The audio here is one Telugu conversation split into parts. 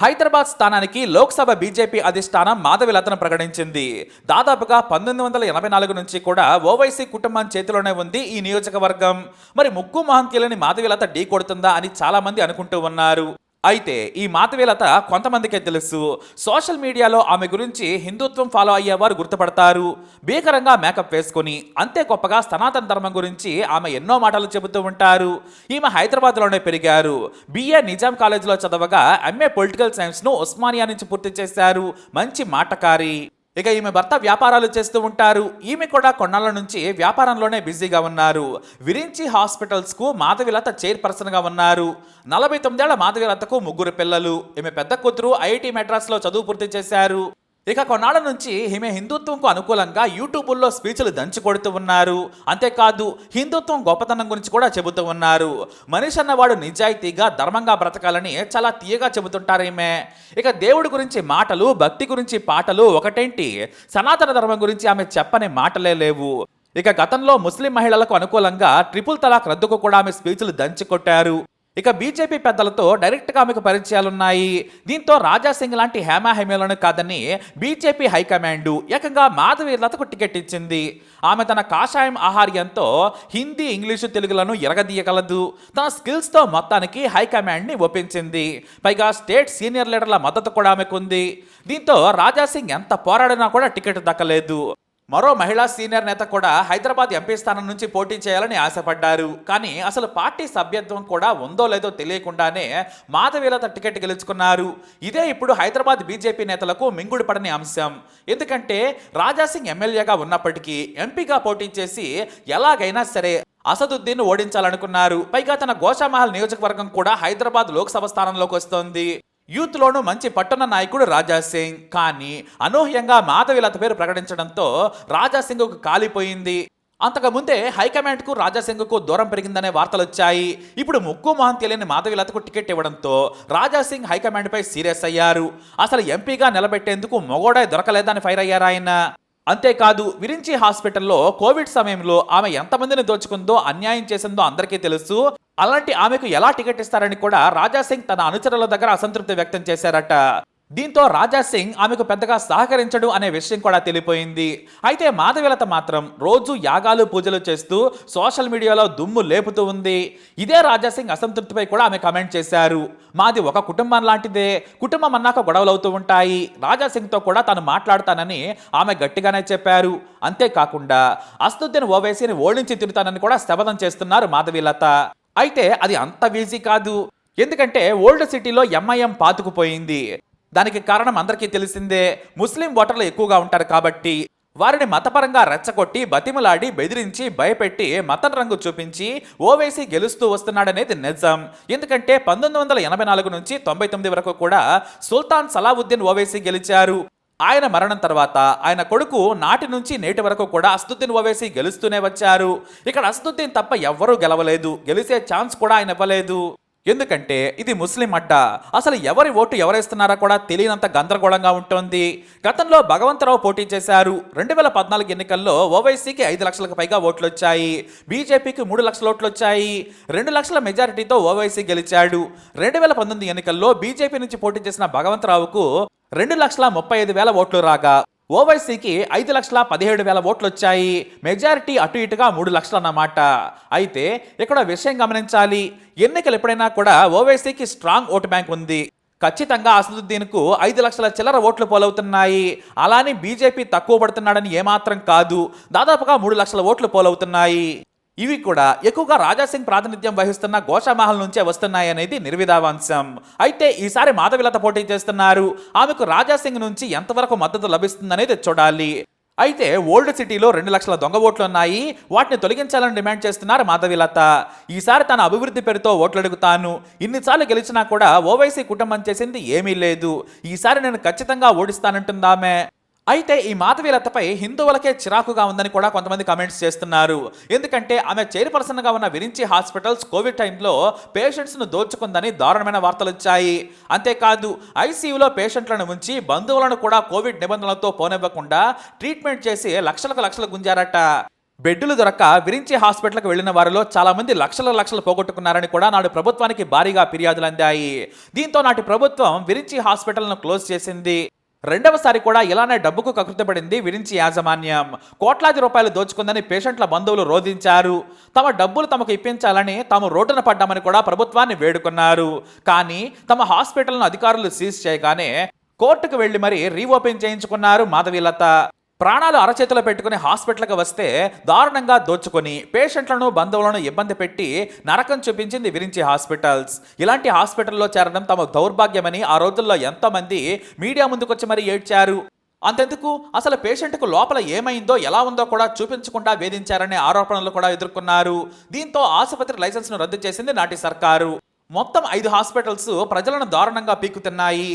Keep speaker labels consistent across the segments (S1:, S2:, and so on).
S1: హైదరాబాద్ స్థానానికి లోక్సభ బీజేపీ అధిష్టానం మాధవిలతను ప్రకటించింది. దాదాపుగా పంతొమ్మిది వందల ఎనభై నాలుగు నుంచి కూడా ఓవైసీ కుటుంబం చేతిలోనే ఉంది ఈ నియోజకవర్గం. మరి ముక్కు మహంకీలని మాధవిలత ఢీ కొడుతుందా అని చాలా మంది అనుకుంటూ ఉన్నారు. అయితే ఈ మాతవేలత కొంతమందికే తెలుసు. సోషల్ మీడియాలో ఆమె గురించి హిందుత్వం ఫాలో అయ్యేవారు గుర్తుపడతారు. భీకరంగా మేకప్ వేసుకొని అంతే గొప్పగా సనాతన ధర్మం గురించి ఆమె ఎన్నో మాటలు చెబుతూ ఉంటారు. ఈమె హైదరాబాద్లోనే పెరిగారు. బిఏ నిజాం కాలేజీలో చదవగా ఎంఏ పొలిటికల్ సైన్స్ను ఉస్మానియా నుంచి పూర్తి చేశారు. మంచి మాటకారి. ఇక ఈమె భర్త వ్యాపారాలు చేస్తూ ఉంటారు. ఈమె కూడా కొన్నాళ్ళ నుంచి వ్యాపారంలోనే బిజీగా ఉన్నారు. విరించి హాస్పిటల్స్కు మాధవిలత చైర్పర్సన్గా ఉన్నారు. నలభై తొమ్మిదేళ్ళ మాధవిలతకు ముగ్గురు పిల్లలు. ఈమె పెద్ద కూతురు ఐఐటి మెడ్రాస్లో చదువు పూర్తి చేశారు. ఇక కొన్నాళ్ళ నుంచి ఈమె హిందుత్వంకు అనుకూలంగా యూట్యూబుల్లో స్పీచ్లు దంచి కొడుతూ ఉన్నారు. అంతేకాదు హిందుత్వం గొప్పతనం గురించి కూడా చెబుతూ ఉన్నారు. మనిషి అన్నవాడు నిజాయితీగా ధర్మంగా బ్రతకాలని చాలా తీయగా చెబుతుంటారు ఈమె. ఇక దేవుడి గురించి మాటలు భక్తి గురించి పాటలు ఒకటేంటి? సనాతన ధర్మం గురించి ఆమె చెప్పని మాటలే లేవు. ఇక గతంలో ముస్లిం మహిళలకు అనుకూలంగా ట్రిపుల్ తలాక్ రద్దుకు కూడా ఆమె స్పీచ్లు దంచి కొట్టారు. ఇక బీజేపీ పెద్దలతో డైరెక్ట్గా ఆమెకు పరిచయాలున్నాయి. దీంతో రాజా సింగ్ లాంటి హేమాహేమీలను కాదని బీజేపీ హైకమాండు ఏకంగా మాధవి లతకు టికెట్ ఇచ్చింది. ఆమె తన కాషాయం ఆహార్యంతో హిందీ ఇంగ్లీషు తెలుగులను ఎరగదీయగలదు. తన స్కిల్స్తో మొత్తానికి హైకమాండ్ని ఒప్పించింది. పైగా స్టేట్ సీనియర్ లీడర్ల మద్దతు కూడా ఆమెకుంది. దీంతో రాజా సింగ్ ఎంత పోరాడినా కూడా టికెట్ దక్కలేదు. మరో మహిళా సీనియర్ నేత కూడా హైదరాబాద్ ఎంపీ స్థానం నుంచి పోటీ చేయాలని ఆశపడ్డారు. కానీ అసలు పార్టీ సభ్యత్వం కూడా ఉందో లేదో తెలియకుండానే మాధవీలత టికెట్ గెలుచుకున్నారు. ఇదే ఇప్పుడు హైదరాబాద్ బీజేపీ నేతలకు మింగుడు పడని అంశం. ఎందుకంటే రాజాసింగ్ ఎమ్మెల్యేగా ఉన్నప్పటికీ ఎంపీగా పోటీ చేసి ఎలాగైనా సరే అసదుద్దీన్ ఓడించాలనుకున్నారు. పైగా తన గోషామహల్ నియోజకవర్గం కూడా హైదరాబాద్ లోక్సభ స్థానంలోకి వస్తోంది. యూత్లోనూ మంచి పట్టణ నాయకుడు రాజా సింగ్. కానీ అనూహ్యంగా మాధవిలత పేరు ప్రకటించడంతో రాజా సింగ్కు కాలిపోయింది. అంతకుముందే హైకమాండ్కు రాజాసింగ్కు దూరం పెరిగిందనే వార్తలు వచ్చాయి ఇప్పుడు ముక్కు మొహం తెలియని మాధవిలతకు టికెట్ ఇవ్వడంతో రాజాసింగ్ హైకమాండ్పై సీరియస్ అయ్యారు. అసలు ఎంపీగా నిలబెట్టేందుకు మొగోడాయ్ దొరకలేదని ఫైర్ అయ్యారు ఆయన. అంతేకాదు విరించి హాస్పిటల్లో కోవిడ్ సమయంలో ఆమె ఎంతమందిని దోచుకుందో అన్యాయం చేసిందో అందరికీ తెలుసు. అలాంటి ఆమెకు ఎలా టికెట్ ఇస్తారని కూడా రాజా సింగ్ తన అనుచరుల దగ్గర అసంతృప్తి వ్యక్తం చేశారట. దీంతో రాజా సింగ్ ఆమెకు పెద్దగా సహకరించడు అనే విషయం కూడా తెలిపోయింది. అయితే మాధవిలత మాత్రం రోజు యాగాలు పూజలు చేస్తూ సోషల్ మీడియాలో దుమ్ము లేపుతూ ఉంది. ఇదే రాజా సింగ్ అసంతృప్తిపై కూడా ఆమె కమెంట్ చేశారు. మాది ఒక కుటుంబం లాంటిదే. కుటుంబం అన్నాక గొడవలు అవుతూ ఉంటాయి. రాజా సింగ్తో కూడా తాను మాట్లాడతానని ఆమె గట్టిగానే చెప్పారు. అంతేకాకుండా అస్తుద్దీన్ ఓవైసీని ఓడించి తిరుగుతానని కూడా శపథం చేస్తున్నారు మాధవీలత. అయితే అది అంత ఈజీ కాదు. ఎందుకంటే ఓల్డ్ సిటీలో ఎంఐఎం పాతుకుపోయింది. దానికి కారణం అందరికీ తెలిసిందే. ముస్లిం ఓటర్లు ఎక్కువగా ఉంటారు కాబట్టి వారిని మతపరంగా రెచ్చగొట్టి బతిమలాడి బెదిరించి భయపెట్టి మతం రంగు చూపించి ఓవైసీ గెలుస్తూ వస్తున్నాడనేది నిజం. ఎందుకంటే పంతొమ్మిది వందల ఎనభై నాలుగు నుంచి తొంభై తొమ్మిది వరకు కూడా సుల్తాన్ సలావుద్దీన్ ఓవైసీ గెలిచారు. ఆయన మరణం తర్వాత ఆయన కొడుకు నాటి నుంచి నేటి వరకు కూడా అస్తుద్దీన్ ఓవైసీ గెలుస్తూనే వచ్చారు. ఇక్కడ అస్తుద్దీన్ తప్ప ఎవ్వరూ గెలవలేదు. గెలిచే ఛాన్స్ కూడా ఆయన ఇవ్వలేదు. ఎందుకంటే ఇది ముస్లిం అడ్డ. అసలు ఎవరి ఓటు ఎవరేస్తున్నారో కూడా తెలియనంత గందరగోళంగా ఉంటుంది. గతంలో భగవంతరావు పోటీ చేశారు. రెండు వేల పద్నాలుగు ఎన్నికల్లో ఓవైసీకి ఐదు లక్షలకు పైగా ఓట్లు వచ్చాయి బీజేపీకి మూడు లక్షల ఓట్లు వచ్చాయి రెండు లక్షల మెజారిటీతో ఓవైసీ గెలిచాడు. రెండు వేల పంతొమ్మిది ఎన్నికల్లో బీజేపీ నుంచి పోటీ చేసిన భగవంతరావుకు రెండు లక్షల ముప్పై ఐదు వేల ఓట్లు రాగా ఓవైసీకి ఐదు లక్షల పదిహేడు వేల ఓట్లు వచ్చాయి మెజారిటీ అటు ఇటుగా మూడు లక్షలు అన్నమాట అయితే ఇక్కడ విషయం గమనించాలి. ఎన్నికలు ఎప్పుడైనా కూడా ఓవైసీకి స్ట్రాంగ్ ఓటు బ్యాంక్ ఉంది. ఖచ్చితంగా అసదుద్దీన్కు ఐదు లక్షల చిల్లర ఓట్లు పోలవుతున్నాయి. అలానే బీజేపీ తక్కువ పడుతున్నాడని ఏమాత్రం కాదు. దాదాపుగా మూడు లక్షల ఓట్లు పోలవుతున్నాయి. ఇవి కూడా ఎక్కువగా రాజాసింగ్ ప్రాతినిధ్యం వహిస్తున్న గోషామహల్ నుంచే వస్తున్నాయనేది నిర్విధావాంశం. అయితే ఈసారి మాధవిలత పోటీ చేస్తున్నారు. ఆమెకు రాజాసింగ్ నుంచి ఎంతవరకు మద్దతు లభిస్తుందనేది చూడాలి. అయితే ఓల్డ్ సిటీలో రెండు లక్షల దొంగ ఓట్లు ఉన్నాయి. వాటిని తొలగించాలని డిమాండ్ చేస్తున్నారు మాధవిలత. ఈసారి తన అభివృద్ధి పేరుతో ఓట్లు అడుగుతాను ఇన్నిసార్లు గెలిచినా కూడా ఓవైసీ కుటుంబం చేసింది ఏమీ లేదు. ఈసారి నేను ఖచ్చితంగా ఓడిస్తానంటుందామే. అయితే ఈ మాధవీలతపై హిందువులకే చిరాకుగా ఉందని కూడా కొంతమంది కమెంట్స్ చేస్తున్నారు. ఎందుకంటే ఆమె చైర్పర్సన్గా ఉన్న విరించి హాస్పిటల్స్ కోవిడ్ టైంలో పేషెంట్స్ను దోచుకుందని దారుణమైన వార్తలు వచ్చాయి. అంతేకాదు ఐసీయూలో పేషెంట్లను ఉంచి బంధువులను కూడా కోవిడ్ నిబంధనలతో పోనివ్వకుండా ట్రీట్మెంట్ చేసి లక్షలకు లక్షలు గుంజారట. బెడ్డులు దొరక్క విరించి హాస్పిటల్కి వెళ్ళిన వారిలో చాలా మంది లక్షల లక్షలు పోగొట్టుకున్నారని కూడా నాడు ప్రభుత్వానికి భారీగా ఫిర్యాదులు అందాయి. దీంతో నాటి ప్రభుత్వం విరించి హాస్పిటల్ను క్లోజ్ చేసింది. రెండవసారి కూడా ఇలానే డబ్బుకు కకృతపడింది విరించి యాజమాన్యం. కోట్లాది రూపాయలు దోచుకుందని పేషెంట్ల బంధువులు రోధించారు. తమ డబ్బులు తమకు ఇప్పించాలని తాము రోడ్డున పడ్డామని కూడా ప్రభుత్వాన్ని వేడుకున్నారు. కానీ తమ హాస్పిటల్ను అధికారులు సీజ్ చేయగానే కోర్టుకు వెళ్ళి మరీ రీఓపెన్ చేయించుకున్నారు మాధవీలత. ప్రాణాలు అరచేతిలో పెట్టుకుని హాస్పిటల్కి వస్తే దారుణంగా దోచుకొని పేషెంట్లను బంధువులను ఇబ్బంది పెట్టి నరకం చూపించింది విరించి హాస్పిటల్స్. ఇలాంటి హాస్పిటల్లో చేరడం తమ దౌర్భాగ్యమని ఆ రోజుల్లో ఎంతోమంది మీడియా ముందుకొచ్చి మరీ ఏడ్చారు. అంతెందుకు? అసలు పేషెంట్కు లోపల ఏమైందో ఎలా ఉందో కూడా చూపించకుండా వేధించారనే ఆరోపణలు కూడా ఎదుర్కొన్నారు. దీంతో ఆసుపత్రి లైసెన్స్ను రద్దు చేసింది నాటి సర్కారు. మొత్తం ఐదు హాస్పిటల్స్ ప్రజలను దారుణంగా పీకుతున్నాయి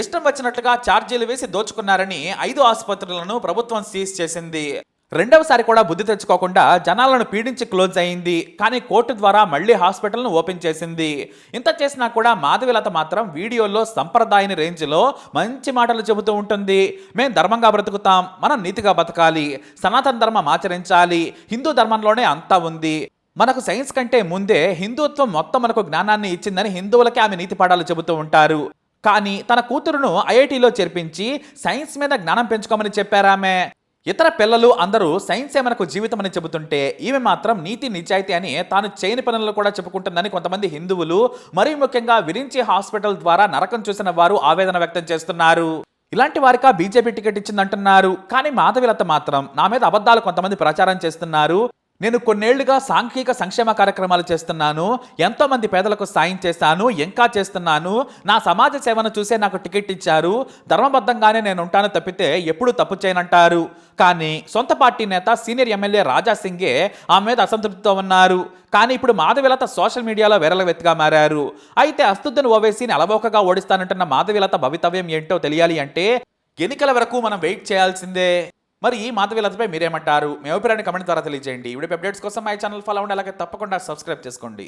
S1: ఇష్టం వచ్చినట్లుగా ఛార్జీలు వేసి దోచుకున్నారని ఐదు ఆసుపత్రులను ప్రభుత్వం సీజ్ చేసింది. రెండవసారి కూడా బుద్ధి తెచ్చుకోకుండా జనాలను పీడించి క్లోజ్ అయింది. కానీ కోర్టు ద్వారా మళ్ళీ హాస్పిటల్ను ఓపెన్ చేసింది. ఇంత చేసినా కూడా మాధవిలత మాత్రం వీడియోలో సంప్రదాయని రేంజ్లో మంచి మాటలు చెబుతూ ఉంటుంది. మేం ధర్మంగా బ్రతుకుతాం మనం నీతిగా బతకాలి సనాతన ధర్మం ఆచరించాలి హిందూ ధర్మంలోనే అంతా ఉంది. మనకు సైన్స్ కంటే ముందే హిందుత్వం మొత్తం మనకు జ్ఞానాన్ని ఇచ్చిందని హిందువులకే ఆమె నీతి పాఠాలు చెబుతూ ఉంటారు. కానీ తన కూతురును ఐఐటిలో చేర్పించి సైన్స్ మీద జ్ఞానం పెంచుకోమని చెప్పారామె. ఇతర పిల్లలు అందరూ సైన్సే మనకు జీవితం అని చెబుతుంటే ఈమె మాత్రం నీతి నిజాయితీ అని తాను చేయని పనులు కూడా చెప్పుకుంటుందని కొంతమంది హిందువులు మరీ ముఖ్యంగా విరించి హాస్పిటల్ ద్వారా నరకం చూసిన వారు ఆవేదన వ్యక్తం చేస్తున్నారు. ఇలాంటి వారికా బీజేపీ టికెట్ ఇచ్చిందంటున్నారు. కానీ మాధవిలత మాత్రం నా మీద అబద్ధాలు కొంతమంది ప్రచారం చేస్తున్నారు. నేను కొన్నేళ్ళుగా సాంఘిక సంక్షేమ కార్యక్రమాలు చేస్తున్నాను ఎంతోమంది పేదలకు సాయం చేస్తాను ఇంకా చేస్తున్నాను. నా సమాజ సేవను చూసే నాకు టికెట్ ఇచ్చారు. ధర్మబద్ధంగానే నేను ఉంటాను తప్పితే ఎప్పుడూ తప్పు చేయనంటారు. కానీ సొంత పార్టీ నేత సీనియర్ ఎమ్మెల్యే రాజా సింగే ఆమె మీద అసంతృప్తితో ఉన్నారు. కానీ ఇప్పుడు మాధవిలత సోషల్ మీడియాలో వెరలవెత్తిగా మారారు. అయితే అస్తుద్దను ఓవేసీని అలవోకగా ఓడిస్తానంటున్న మాధవిలత భవితవ్యం ఏంటో తెలియాలి అంటే ఎన్నికల వరకు మనం వెయిట్ చేయాల్సిందే. మరి ఈ మాధవీలతపై మీరేమంటారు? మీ అభిప్రాయాన్ని కమెంట్ ద్వారా తెలియజేయండి. ఇప్పుడు అప్డేట్స్ కోసం మా ఛానల్ ఫాలో అవ్వండి. అలాగే తప్పకుండా సబ్స్క్రైబ్ చేసుకోండి.